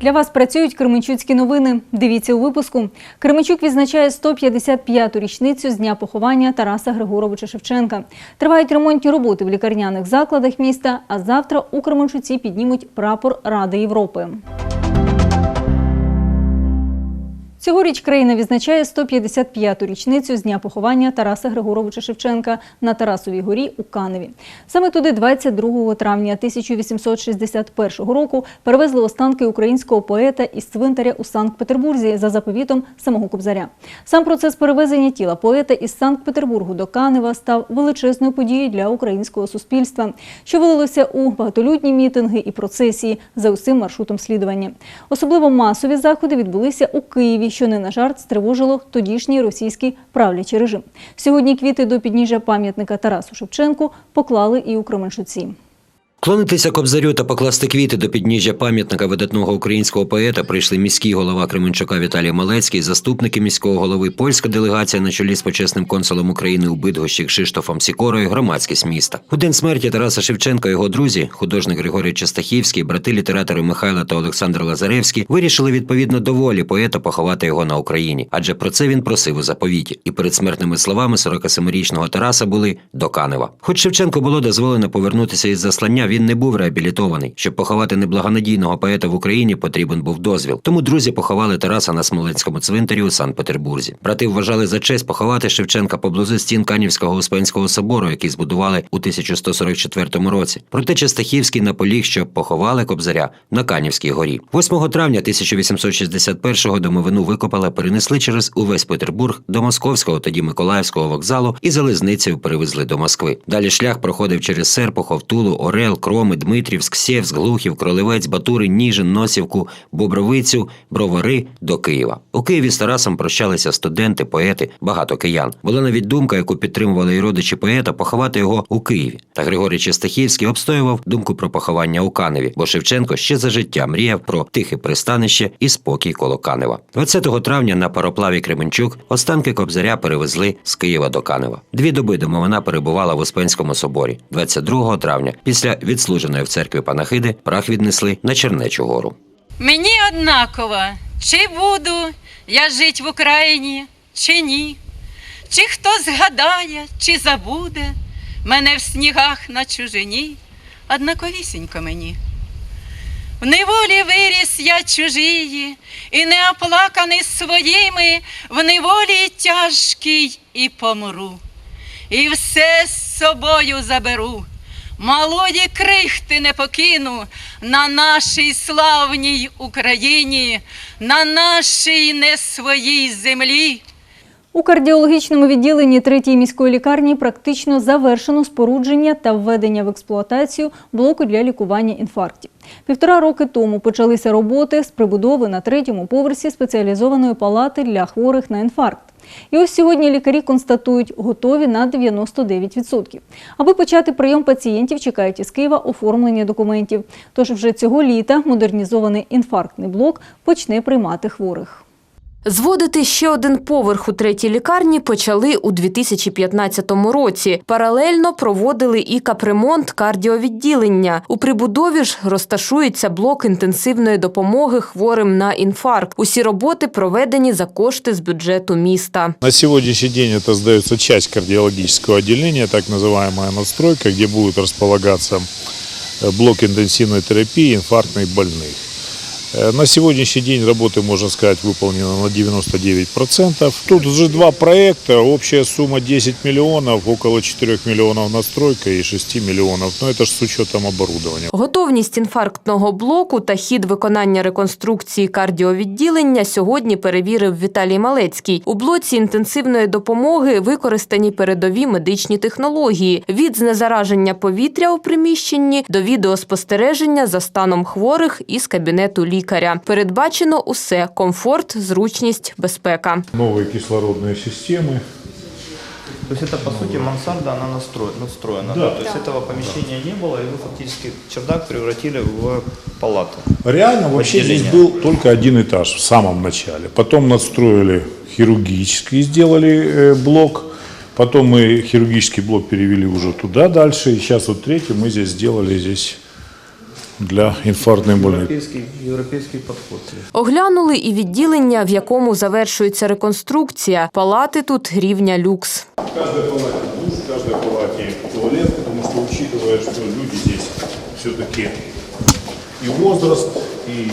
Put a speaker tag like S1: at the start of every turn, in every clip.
S1: Для вас працюють Кременчуцькі новини. Дивіться у випуску. Кременчук відзначає 155-ту річницю з дня поховання Тараса Григоровича Шевченка. Тривають ремонтні роботи в лікарняних закладах міста, а завтра у Кременчуці піднімуть прапор Ради Європи. Цьогоріч країна відзначає 155-ту річницю з дня поховання Тараса Григоровича Шевченка на Тарасовій горі у Каневі. Саме туди 22 травня 1861 року перевезли останки українського поета із цвинтаря у Санкт-Петербурзі за заповітом самого Кобзаря. Сам процес перевезення тіла поета із Санкт-Петербургу до Канева став величезною подією для українського суспільства, що вилилося у багатолюдні мітинги і процесії за усім маршрутом слідування. Особливо масові заходи відбулися у Києві, що не на жарт стривожило тодішній російський правлячий режим. Сьогодні квіти до підніжжя пам'ятника Тарасу Шевченку поклали і у Кременчуці.
S2: Клонитися кобзарю та покласти квіти до підніжжя пам'ятника видатного українського поета прийшли міський голова Кременчука Віталій Малецький, заступники міського голови, польська делегація на чолі з почесним консулом України у Бидгощі Кшиштофом Сікорою, громадськість міста. У день смерті Тараса Шевченка його друзі, художник Григорій Частахівський, брати літератори Михайла та Олександр Лазаревський, вирішили відповідно до волі поета поховати його на Україні, адже про це він просив у заповіті. І перед смертними словами 47-річного Тараса були до Канева. Хоч Шевченко було дозволено повернутися із заслання, він не був реабілітований. Щоб поховати неблагонадійного поета в Україні, потрібен був дозвіл. Тому друзі поховали Тараса на Смоленському цвинтарі у Санкт-Петербурзі. Брати вважали за честь поховати Шевченка поблизу стін Канівського Успенського собору, який збудували у 1144 році. Проте Частахівський наполіг, щоб поховали Кобзаря на Канівській горі. 8 травня 1861-го домовину викопали, перенесли через увесь Петербург до Московського, тоді Миколаївського вокзалу і залізницею перевезли до Москви. Далі шлях проходив через Серпухов, Тулу, Орел, Кроми, Дмитрівськ, Сєвськ, Глухів, Кролевець, Батурин, Ніжин, Носівку, Бобровицю, Бровари до Києва. У Києві з Тарасом прощалися студенти, поети, багато киян. Була навіть думка, яку підтримували і родичі поета, поховати його у Києві. Та Григорій Чистахівський обстоював думку про поховання у Каневі, бо Шевченко ще за життя мріяв про тихе пристанище і спокій коло Канева. 20 травня на пароплаві Кременчук останки Кобзаря перевезли з Києва до Канева. Дві доби домовина перебувала в Успенському соборі. 22 травня, після відслуженої в церкві панахиди, прах віднесли на Чернечу гору.
S3: Мені однаково, чи буду я жить в Україні, чи ні, чи хто згадає, чи забуде мене в снігах на чужині, однаковісінько мені. В неволі виріс я чужії, і не оплаканий своїми, в неволі тяжкий і помру, і все з собою заберу. Малої крихти не покину на нашій славній Україні, на нашій не своїй землі.
S1: У кардіологічному відділенні третьої міської лікарні практично завершено спорудження та введення в експлуатацію блоку для лікування інфарктів. Півтора роки тому почалися роботи з прибудови на третьому поверсі спеціалізованої палати для хворих на інфаркт. І ось сьогодні лікарі констатують, готові на 99%. Аби почати прийом пацієнтів, чекають із Києва оформлення документів. Тож вже цього літа модернізований інфарктний блок почне приймати хворих.
S4: Зводити ще один поверх у третій лікарні почали у 2015 році. Паралельно проводили і капремонт кардіовідділення. У прибудові ж розташується блок інтенсивної допомоги хворим на інфаркт. Усі роботи проведені за кошти з бюджету міста.
S5: На сегодняшний день это сдается часть кардиологического отделения, так называемая надстройка, где будет располагаться э, блок интенсивной терапии инфарктных больных. Э, На сегодняшний день работы, можно сказать, выполнено на 99%. Тут уже два проекта, общая сумма 10 миллионов, около 4 миллионов настройка и 6 миллионов. Но это же с учетом оборудования.
S4: Готовність інфарктного блоку та хід виконання реконструкції кардіовідділення сьогодні перевірив Віталій Малецький. У блоці інтенсивної допомоги використані передові медичні технології від знезараження повітря у приміщенні до відеоспостереження за станом хворих із кабінету лікаря. Передбачено усе комфорт, зручність, безпека.
S5: Новые кислородные системы.
S6: То есть это по сути мансарда, она настроена, надстроена.
S5: Да.
S6: То есть этого помещения не было, и вы фактически чердак превратили в палату.
S5: Реально вообще здесь
S6: Отделение.
S5: был только один этаж в самом начале. Потом надстроили хирургический, сделали э, блок. Потом мы хирургический блок перевели уже туда дальше. И сейчас вот третий мы здесь сделали здесь для инфарктных больных.
S6: Европейский, европейский подход.
S4: Оглянули і відділення, в якому завершується реконструкція. Палати тут рівня люкс.
S5: В каждой палате душ, в каждой палате туалет, потому что учитывая, что люди здесь все-таки и возраст, и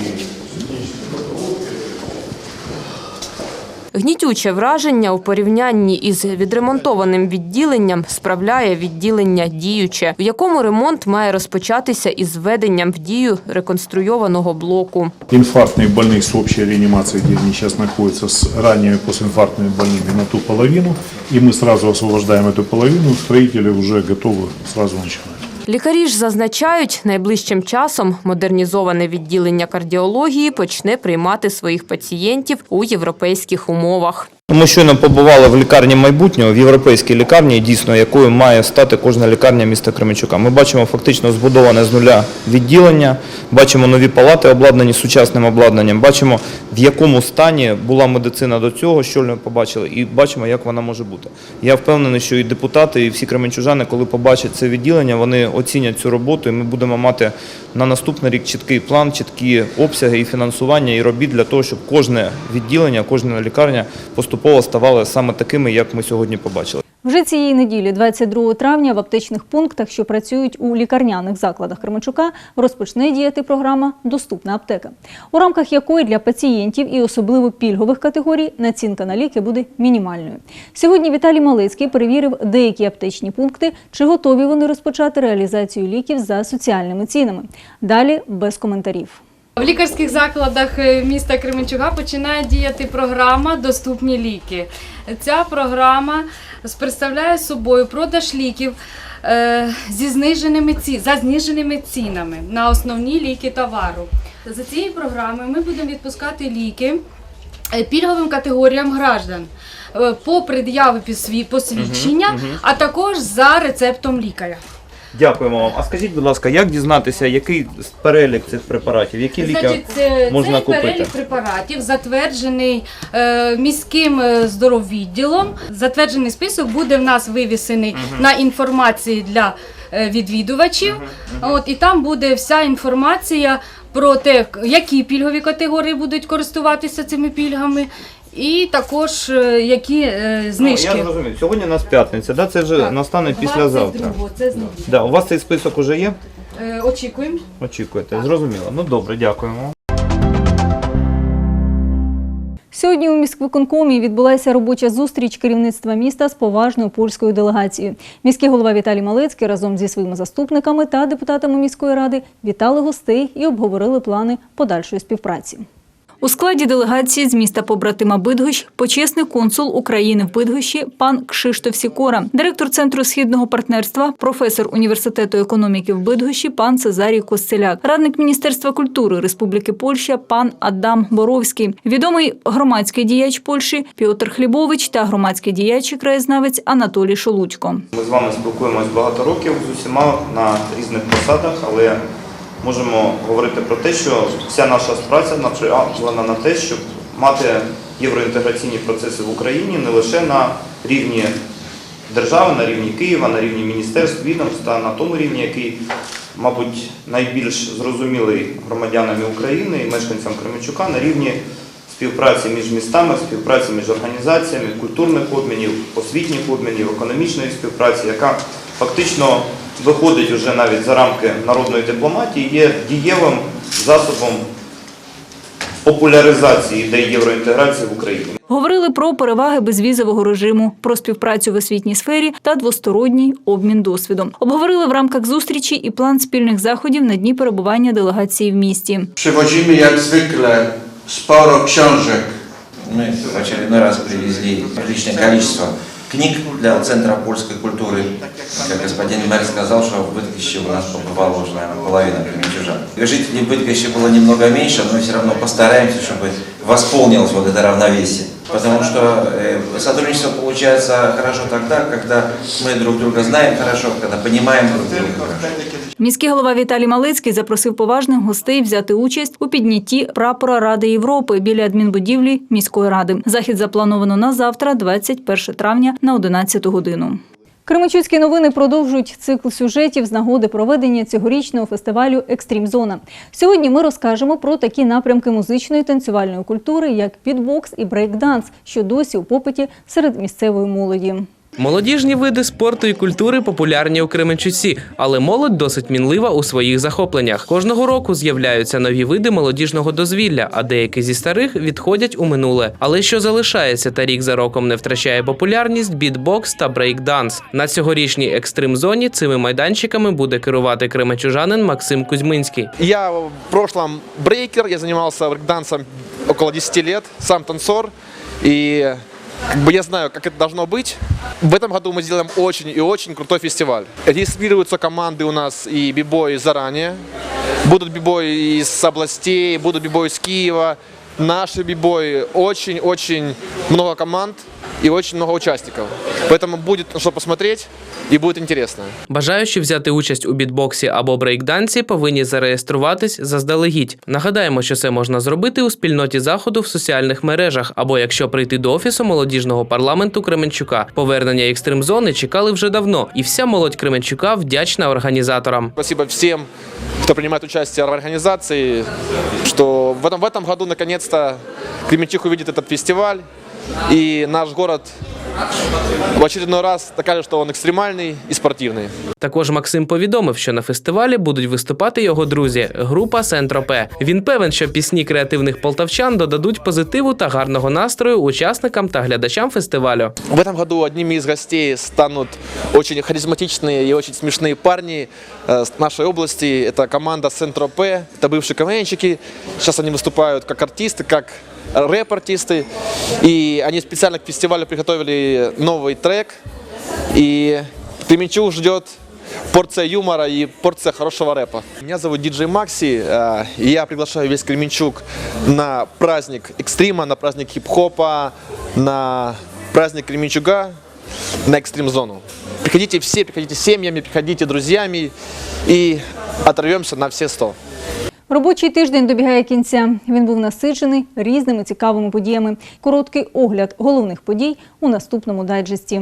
S4: Гнітюче враження у порівнянні із відремонтованим відділенням справляє відділення діюче, в якому ремонт має розпочатися із введенням в дію реконструйованого блоку.
S5: инфарктных больных с общей реанимацией, где они сейчас находятся, с ранними послеинфарктными больными на ту половину, и мы сразу освобождаем эту половину, строители уже готовы сразу начинать.
S4: Лікарі ж зазначають, найближчим часом модернізоване відділення кардіології почне приймати своїх пацієнтів у європейських умовах.
S6: Ми щойно побували в лікарні майбутнього, в європейській лікарні, дійсно, якою має стати кожна лікарня міста Кременчука. Ми бачимо фактично збудоване з нуля відділення, бачимо нові палати, обладнані сучасним обладнанням, бачимо, в якому стані була медицина до цього, що ми побачили, і бачимо, як вона може бути. Я впевнений, що і депутати, і всі кременчужани, коли побачать це відділення, вони оцінять цю роботу, і ми будемо мати на наступний рік чіткий план, чіткі обсяги і фінансування, і робіт для того, щоб кожне відділення, кожна лікарня поступово ставали саме такими, як ми сьогодні побачили.
S1: Вже цієї неділі, 22 травня, в аптечних пунктах, що працюють у лікарняних закладах Кременчука, розпочне діяти програма Доступна аптека, у рамках якої для пацієнтів і особливо пільгових категорій націнка на ліки буде мінімальною. Сьогодні Віталій Малицький перевірив деякі аптечні пункти, чи готові вони розпочати реалізацію ліків за соціальними цінами. Далі без коментарів.
S7: В лікарських закладах е, міста Кременчуга починає діяти програма Доступні ліки. Ця програма представляє собою продаж ліків е, зі зниженими ці, за зниженими цінами на основні ліки товару. За цією програмою ми будемо відпускати ліки е, пільговим категоріям граждан по пред'яві посві- посвідчення, а також за рецептом лікаря.
S6: Дякуємо вам. А скажіть, будь ласка, як дізнатися, який перелік цих препаратів, які ліки
S7: Значить, це,
S6: можна
S7: цей
S6: купити?
S7: перелік препаратів затверджений е, міським е, здороввідділом. Затверджений список буде в нас вивісений на інформації для е, відвідувачів. От і там буде вся інформація про те, які пільгові категорії будуть користуватися цими пільгами, і також е, які е, знижки.
S6: Ну, я зрозумів. Сьогодні у нас п'ятниця, да? це вже
S7: Так,
S6: настане післязавтра.
S7: 22-го, Це з неділі.
S6: Да, у вас цей список уже є?
S7: Е, Очікуємо.
S6: Очікуєте, зрозуміло. Ну добре, дякуємо.
S1: Сьогодні у міськвиконкомі відбулася робоча зустріч керівництва міста з поважною польською делегацією. Міський голова Віталій Малицький разом зі своїми заступниками та депутатами міської ради вітали гостей і обговорили плани подальшої співпраці. У складі делегації з міста побратима Бидгощ почесний консул України в Бидгощі пан Кшиштоф Сікора, директор центру східного партнерства, професор університету економіки в Бидгощі пан Цезарій Костеляк, радник Міністерства культури Республіки Польща пан Адам Боровський, відомий громадський діяч Польщі Піотр Хлібович та громадський діяч і краєзнавець Анатолій Шолудько.
S6: Ми з вами спілкуємось багато років з усіма на різних посадах, але можемо говорити про те, що вся наша праця направлена на те, щоб мати євроінтеграційні процеси в Україні не лише на рівні держави, на рівні Києва, на рівні міністерств, відомств та на тому рівні, який, мабуть, найбільш зрозумілий громадянами України і мешканцям Кременчука на рівні співпраці між містами, співпраці між організаціями, культурних обмінів, освітніх обмінів, економічної співпраці, яка фактично виходить вже навіть за рамки народної дипломатії, є дієвим засобом популяризації ідей євроінтеграції в Україні.
S1: Говорили про переваги безвізового режиму, про співпрацю в освітній сфері та двосторонній обмін досвідом. Обговорили в рамках зустрічі і план спільних заходів на дні перебування делегації в місті.
S8: Przywozimy jak zwykle sporo książek.
S9: Мы в очередной раз привезли приличное количество книг для Центра польской культуры. Как господин мэр сказал, что в Быткище у нас побывало уже, наверное, половина кременчужан. Жителей Быткища было немного меньше, но все равно постараемся, чтобы восполнилось вот это равновесие. Потому что э, сотрудничество получается хорошо тогда, когда мы друг друга знаем хорошо, когда понимаем друг друга хорошо.
S1: Міський голова Віталій Малицький запросив поважних гостей взяти участь у піднятті прапора Ради Європи біля адмінбудівлі міської ради. Захід заплановано на завтра, 21 травня, на 11 годину. Кременчуцькі новини продовжують цикл сюжетів з нагоди проведення цьогорічного фестивалю Екстрім Зона. Сьогодні ми розкажемо про такі напрямки музичної танцювальної культури, як підбокс і брейкданс, що досі у попиті серед місцевої молоді.
S10: Молодіжні види спорту і культури популярні у Кременчуці, але молодь досить мінлива у своїх захопленнях. Кожного року з'являються нові види молодіжного дозвілля, а деякі зі старих відходять у минуле. Але що залишається та рік за роком не втрачає популярність бітбокс та брейкданс. На цьогорічній екстрим зоні цими майданчиками буде керувати кременчужанин Максим Кузьминський.
S11: Я в прошлом брейкер, я занимался брейкдансом около 10 лет, сам танцор, и я знаю, как это должно быть. В этом году мы сделаем очень и очень крутой фестиваль. Регистрируются команды у нас и бибои заранее. Будут бибои из областей, будут бибои из Киева. Наши бибои, очень-очень много команд и очень много участников. Поэтому будет на что посмотреть и будет интересно.
S10: Бажаючи взяти участь у бітбоксі або брейкдансі, повинні зареєструватись заздалегідь. Нагадаємо, що це можна зробити у спільноті заходу в соціальних мережах, або якщо прийти до офісу молодіжного парламенту Кременчука. Повернення екстрим зони чекали вже давно, і вся молодь Кременчука вдячна організаторам.
S11: Спасибо всем, кто принимает участие в организации, что в этом, в этом году наконец-то Кременчук увидит этот фестиваль, и наш город в очередной раз докажет, что он экстремальный и спортивный.
S10: Також Максим повідомив, що на фестивалі будуть виступати його друзі, група Сентропе. Він певен, що пісні креативних полтавчан додадуть позитиву та гарного настрою учасникам та глядачам фестивалю.
S11: В этом году одними из гостей станут очень харизматичные и очень смешные парни э, с нашей области. Это команда Центро П, это бывшие КВНщики. Сейчас они выступают как артисты, как рэп-артисты. И они специально к фестивалю новый трек. И Кременчуг ждет порция юмора и порция хорошего рэпа. Меня зовут Диджей Макси, э, и я приглашаю весь Кременчуг на праздник экстрима, на праздник хип-хопа, на праздник Кременчуга, на экстрим-зону. Приходите все, приходите семьями, приходите друзьями и оторвемся на все сто.
S1: Робочий тиждень добігає кінця. Він був насичений різними цікавими подіями. Короткий огляд головних подій у наступному дайджесті.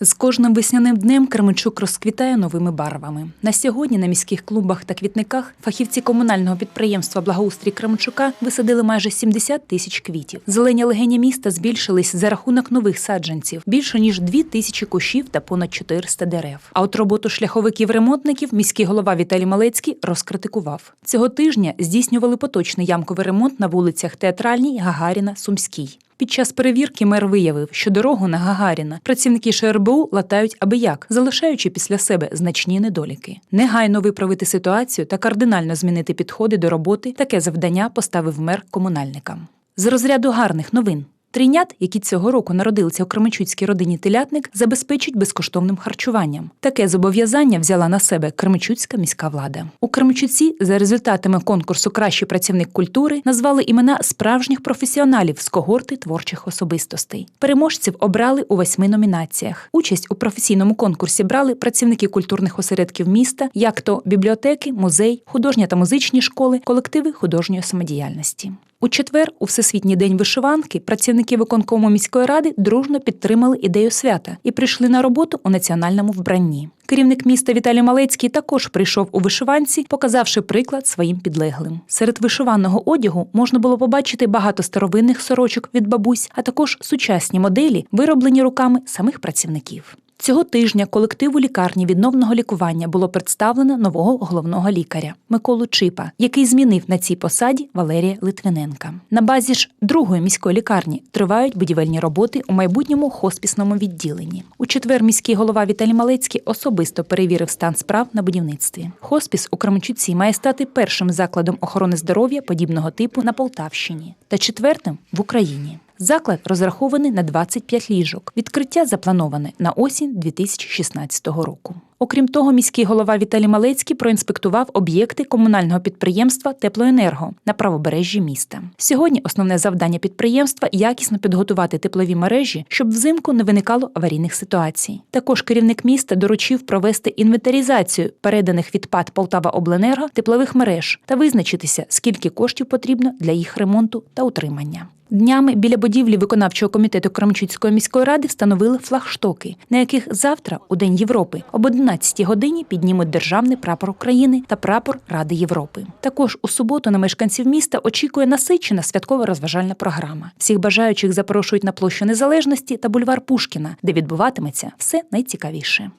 S12: З кожним весняним днем Кременчук розквітає новими барвами. На сьогодні на міських клумбах та квітниках фахівці комунального підприємства Благоустрій Кременчука висадили майже 70 тисяч квітів. Зелені легені міста збільшились за рахунок нових саджанців більше ніж 2 тисячі кущів та понад 400 дерев. А от роботу шляховиків-ремонтників міський голова Віталій Малецький розкритикував. Цього тижня здійснювали поточний ямковий ремонт на вулицях Театральній, Гагаріна, Сумській. Під час перевірки мер виявив, що дорогу на Гагаріна працівники ШРБУ латають аби як, залишаючи після себе значні недоліки. Негайно виправити ситуацію та кардинально змінити підходи до роботи. Таке завдання поставив мер комунальникам. З розряду гарних новин. Трійнят, які цього року народилися у Кременчуцькій родині телятник, забезпечать безкоштовним харчуванням. Таке зобов'язання взяла на себе Кременчуцька міська влада. У Кременчуці за результатами конкурсу Кращий працівник культури назвали імена справжніх професіоналів з когорти творчих особистостей. Переможців обрали у восьми номінаціях. Участь у професійному конкурсі брали працівники культурних осередків міста, як то бібліотеки, музей, художня та музичні школи, колективи художньої самодіяльності. У четвер, у Всесвітній день вишиванки, працівники виконкому міської ради дружно підтримали ідею свята і прийшли на роботу у національному вбранні. Керівник міста Віталій Малецький також прийшов у вишиванці, показавши приклад своїм підлеглим. Серед вишиваного одягу можна було побачити багато старовинних сорочок від бабусь, а також сучасні моделі, вироблені руками самих працівників. Цього тижня колективу лікарні відновного лікування було представлено нового головного лікаря Миколу Чипа, який змінив на цій посаді Валерія Литвиненка. На базі ж другої міської лікарні тривають будівельні роботи у майбутньому хоспісному відділенні. У четвер міський голова Віталій Малецький особисто перевірив стан справ на будівництві. Хоспіс у Кременчуці має стати першим закладом охорони здоров'я подібного типу на Полтавщині та четвертим в Україні. Заклад розрахований на 25 ліжок. Відкриття заплановане на осінь 2016 року. Окрім того, міський голова Віталій Малецький проінспектував об'єкти комунального підприємства Теплоенерго на правобережжі міста. Сьогодні основне завдання підприємства якісно підготувати теплові мережі, щоб взимку не виникало аварійних ситуацій. Також керівник міста доручив провести інвентаризацію переданих від ПАД Полтава Обленерго теплових мереж та визначитися, скільки коштів потрібно для їх ремонту та утримання. Днями біля будівлі виконавчого комітету Кременчуцької міської ради встановили флагштоки, на яких завтра, у День Європи, об 11 годині піднімуть державний прапор України та прапор Ради Європи. Також у суботу на мешканців міста очікує насичена святкова розважальна програма. Всіх бажаючих запрошують на площу Незалежності та бульвар Пушкіна, де відбуватиметься все найцікавіше.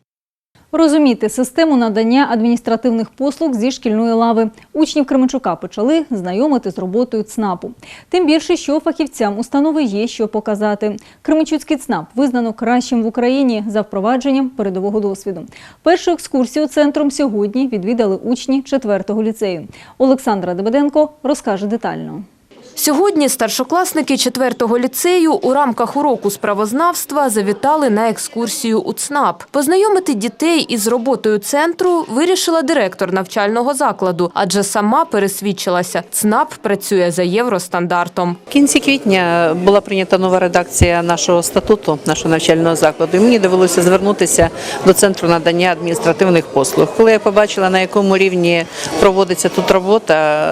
S1: Розуміти систему надання адміністративних послуг зі шкільної лави. Учнів Кременчука почали знайомити з роботою ЦНАПу. Тим більше, що фахівцям установи є що показати. Кременчуцький ЦНАП визнано кращим в Україні за впровадженням передового досвіду. Першу екскурсію центром сьогодні відвідали учні 4-го ліцею. Олександра Дебеденко розкаже детально.
S4: Сьогодні старшокласники 4-го ліцею у рамках уроку справознавства завітали на екскурсію у ЦНАП. Познайомити дітей із роботою центру вирішила директор навчального закладу, адже сама пересвідчилася, ЦНАП працює за євростандартом.
S13: В кінці квітня була прийнята нова редакція нашого статуту, нашого навчального закладу. І мені довелося звернутися до центру надання адміністративних послуг. Коли я побачила, на якому рівні проводиться тут робота,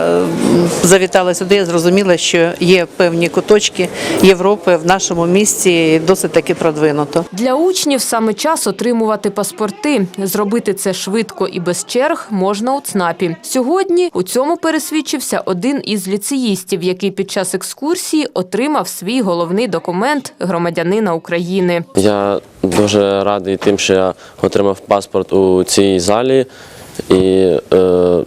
S13: завітала сюди, я зрозуміла, що є певні куточки Європи в нашому місті досить таки продвинуто.
S4: Для учнів саме час отримувати паспорти. Зробити це швидко і без черг можна у ЦНАПі. Сьогодні у цьому пересвідчився один із ліцеїстів, який під час екскурсії отримав свій головний документ громадянина України.
S14: Я дуже радий тим, що я отримав паспорт у цій залі і е,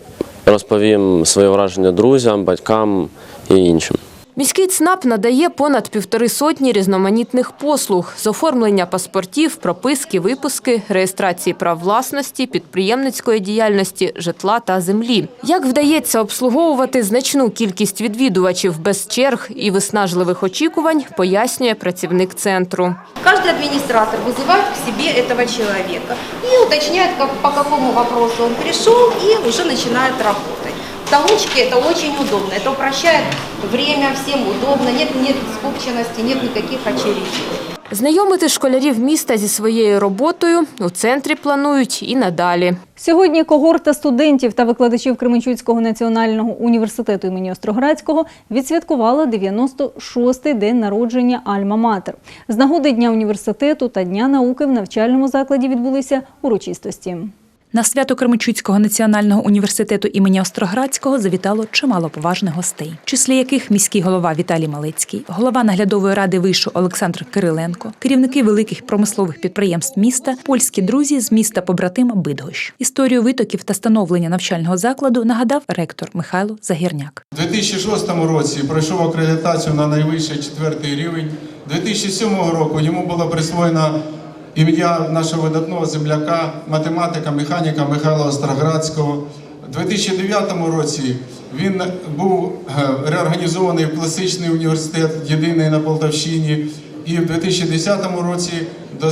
S14: розповім своє враження друзям, батькам і іншим.
S4: Міський ЦНАП надає понад півтори сотні різноманітних послуг з оформлення паспортів, прописки, випуски, реєстрації прав власності, підприємницької діяльності, житла та землі. Як вдається обслуговувати значну кількість відвідувачів без черг і виснажливих очікувань, пояснює працівник центру.
S15: Каждый администратор вызывает к себе этого человека и уточняет, как, по какому вопросу он пришел и уже начинает работать. В талончике это очень удобно, это упрощает время, всем удобно, нет, нет скупченности, нет никаких очередей.
S4: Знайомити школярів міста зі своєю роботою у центрі планують і надалі.
S1: Сьогодні когорта студентів та викладачів Кременчуцького національного університету імені Остроградського відсвяткувала 96-й день народження Альма-Матер. З нагоди Дня університету та Дня науки в навчальному закладі відбулися урочистості.
S12: На свято Кременчуцького національного університету імені Остроградського завітало чимало поважних гостей, числі яких міський голова Віталій Малецький, голова наглядової ради вишу Олександр Кириленко, керівники великих промислових підприємств міста, польські друзі з міста побратима Бидгощ. Історію витоків та становлення навчального закладу нагадав ректор Михайло Загірняк.
S16: У 2006 році пройшов акредитацію на найвищий четвертий рівень. 2007 року йому було присвоєно ім'я нашого видатного земляка, математика, механіка Михайла Остроградського. У 2009 році він був е, реорганізований в класичний університет, єдиний на Полтавщині, і в 2010 році е,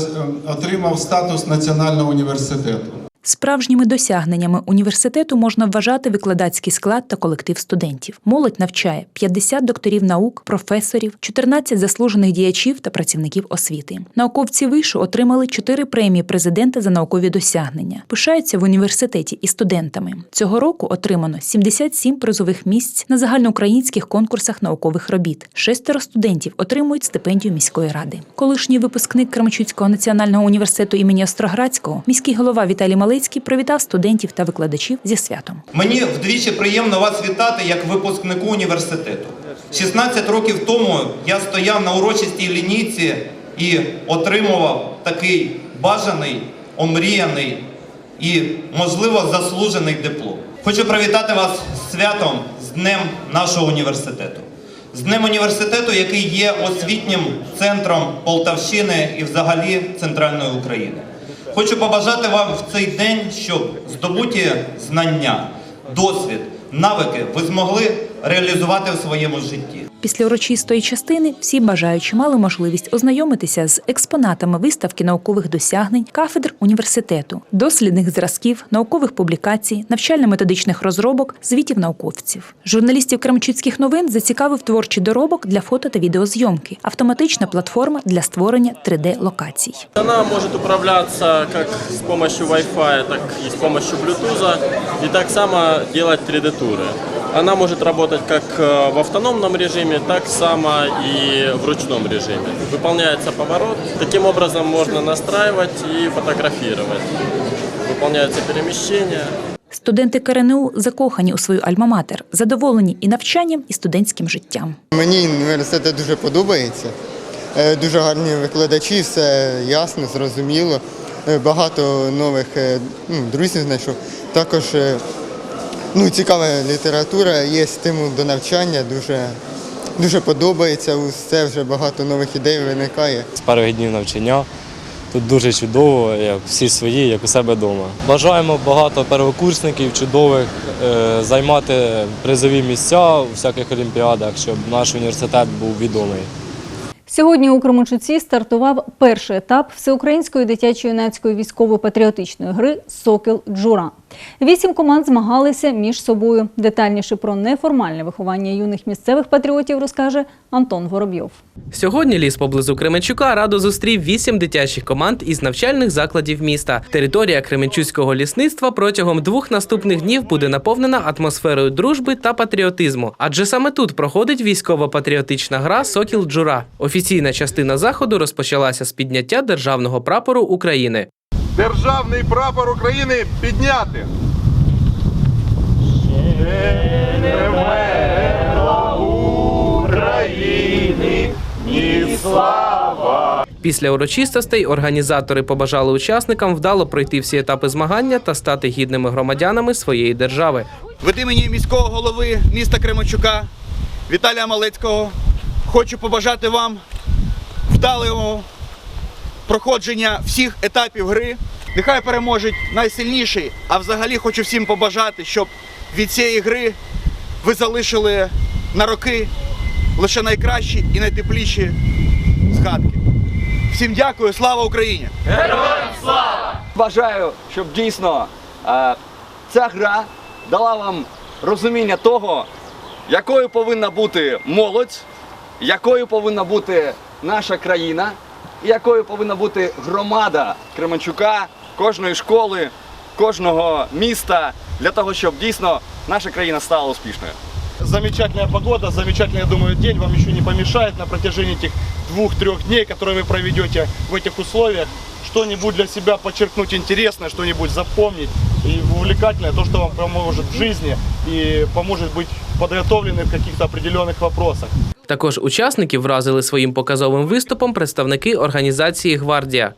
S16: отримав статус національного університету.
S12: Справжніми досягненнями університету можна вважати викладацький склад та колектив студентів. Молодь навчає 50 докторів наук, професорів, 14 заслужених діячів та працівників освіти. Науковці вишу отримали 4 премії президента за наукові досягнення. Пишаються в університеті і студентами. Цього року отримано 77 призових місць на загальноукраїнських конкурсах наукових робіт. Шестеро студентів отримують стипендію міської ради. Колишній випускник Кременчуцького національного університету імені Остроградського, міський голова Віталій Малецький привітав студентів та викладачів зі святом.
S6: Мені вдвічі приємно вас вітати як випускнику університету. 16 років тому я стояв на урочистій лінійці і отримував такий бажаний, омріяний і, можливо, заслужений диплом. Хочу привітати вас святом, з Днем нашого університету. З Днем університету, який є освітнім центром Полтавщини і взагалі центральної України. Хочу побажати вам в цей день, щоб здобуті знання, досвід, навики ви змогли реалізувати в своєму житті.
S12: Після урочистої частини всі бажаючі мали можливість ознайомитися з експонатами виставки наукових досягнень кафедр університету, дослідних зразків, наукових публікацій, навчально-методичних розробок, звітів науковців. Журналістів Кремчуцьких новин зацікавив творчий доробок для фото та відеозйомки, автоматична платформа для створення 3D-локацій.
S17: Она может управляться как с помощью Wi-Fi, так и с помощью Bluetooth, и так само делать 3D-туры. Она может работать как э, в автономном режиме, так само и в ручном режиме. Выполняется поворот. Таким образом можно настраивать и фотографировать. Выполняются перемещения.
S12: Студенти КРНУ закохані у свою альма-матер, задоволені і навчанням, і студентським життям.
S18: Мені університет дуже подобається. Е, Дуже гарні викладачі, все ясно, зрозуміло. Е, Багато нових е, ну, друзів знайшов. Також е, ну, цікава література, є стимул до навчання, дуже, дуже подобається. Усе вже багато нових ідей виникає.
S19: з перших днів навчання. Тут дуже чудово, як всі свої, як у себе вдома. Бажаємо багато первокурсників чудових е, займати призові місця у всяких олімпіадах, щоб наш університет був відомий.
S1: Сьогодні у Кременчуці стартував перший етап всеукраїнської дитячо-юнацької військово-патріотичної гри Сокіл Джура. Вісім команд змагалися між собою. Детальніше про неформальне виховання юних місцевих патріотів розкаже Антон Воробйов.
S10: Сьогодні ліс поблизу Кременчука радо зустрів вісім дитячих команд із навчальних закладів міста. Територія Кременчуцького лісництва протягом двох наступних днів буде наповнена атмосферою дружби та патріотизму. Адже саме тут проходить військово-патріотична гра Сокіл Джура. Офіційна частина заходу розпочалася з підняття державного прапору України.
S20: Державний прапор України підняти. України, ні слава.
S10: Після урочистостей організатори побажали учасникам вдало пройти всі етапи змагання та стати гідними громадянами своєї держави.
S21: Від імені міського голови міста Кременчука Віталія Малецького хочу побажати вам вдалого проходження всіх етапів гри. Нехай переможуть найсильніший, а взагалі хочу всім побажати, щоб від цієї гри ви залишили на роки лише найкращі і найтепліші згадки. Всім дякую, слава Україні! Героям слава!
S22: Бажаю, щоб дійсно е, ця гра дала вам розуміння того, якою повинна бути молодь, якою повинна бути наша країна, якою повинна бути громада Кременчука, кожної школи, кожного міста для того, щоб дійсно наша країна стала успішною.
S20: Замечательная погода, замечательный, я думаю, день вам еще не помешает на протяжении этих двух-трех дней, которые вы проведете в этих условиях. Что-нибудь для себя подчеркнуть интересное, что-нибудь запомнить и увлекательное, то, что вам поможет в жизни и поможет быть подготовленным в каких-то определенных вопросах.
S10: Також учасників вразили своїм показовим виступом представники організації Гвардія.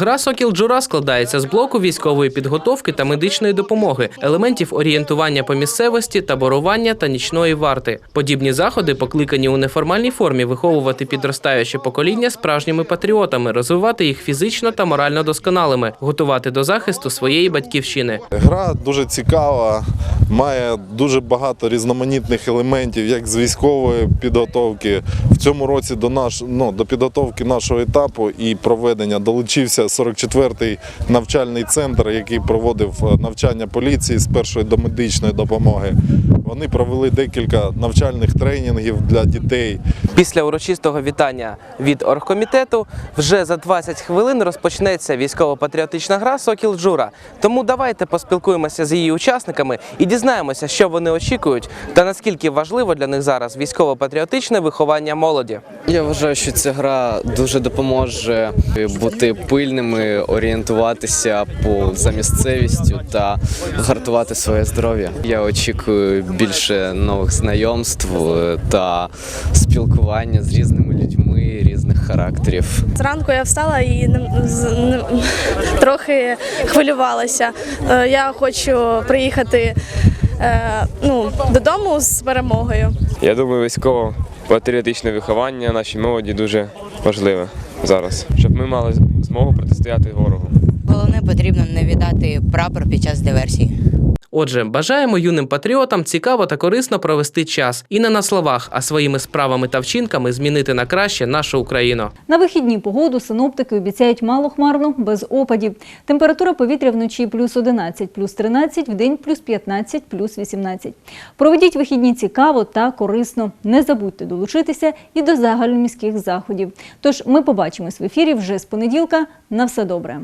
S10: Гра Сокіл Джура складається з блоку військової підготовки та медичної допомоги, елементів орієнтування по місцевості, таборування та нічної варти. Подібні заходи покликані у неформальній формі виховувати підростаюче покоління справжніми патріотами, розвивати їх фізично та морально досконалими, готувати до захисту своєї батьківщини.
S23: Гра дуже цікава, має дуже багато різноманітних елементів, як з військової підготовки. В цьому році до наш, ну, до підготовки нашого етапу і проведення долучився 44-й навчальний центр, який проводив е, навчання поліції з першої до медичної допомоги. Вони провели декілька навчальних тренінгів для дітей.
S10: Після урочистого вітання від оргкомітету вже за 20 хвилин розпочнеться військово-патріотична гра Сокіл Джура. Тому давайте поспілкуємося з її учасниками і дізнаємося, що вони очікують та наскільки важливо для них зараз військово-патріотичне виховання молоді.
S24: Я вважаю, що ця гра дуже допоможе бути пильними, орієнтуватися по за місцевістю та гартувати своє здоров'я. Я очікую більше нових знайомств е, та спілкування з різними людьми різних характерів.
S25: Зранку я встала і не, трохи хвилювалася. Е, Я хочу приїхати е, ну, додому з перемогою.
S26: Я думаю, військово-патріотичне виховання нашій молоді дуже важливе зараз, щоб ми мали змогу протистояти ворогу.
S27: Головне потрібно не віддати прапор під час диверсії.
S10: Отже, бажаємо юним патріотам цікаво та корисно провести час і не на словах, а своїми справами та вчинками змінити на краще нашу Україну.
S1: На вихідні погоду синоптики обіцяють малохмарно, без опадів. Температура повітря вночі плюс 11, плюс 13, вдень плюс 15, плюс 18. Проведіть вихідні цікаво та корисно. Не забудьте долучитися і до загальноміських заходів. Тож ми побачимось в ефірі вже з понеділка. На все добре.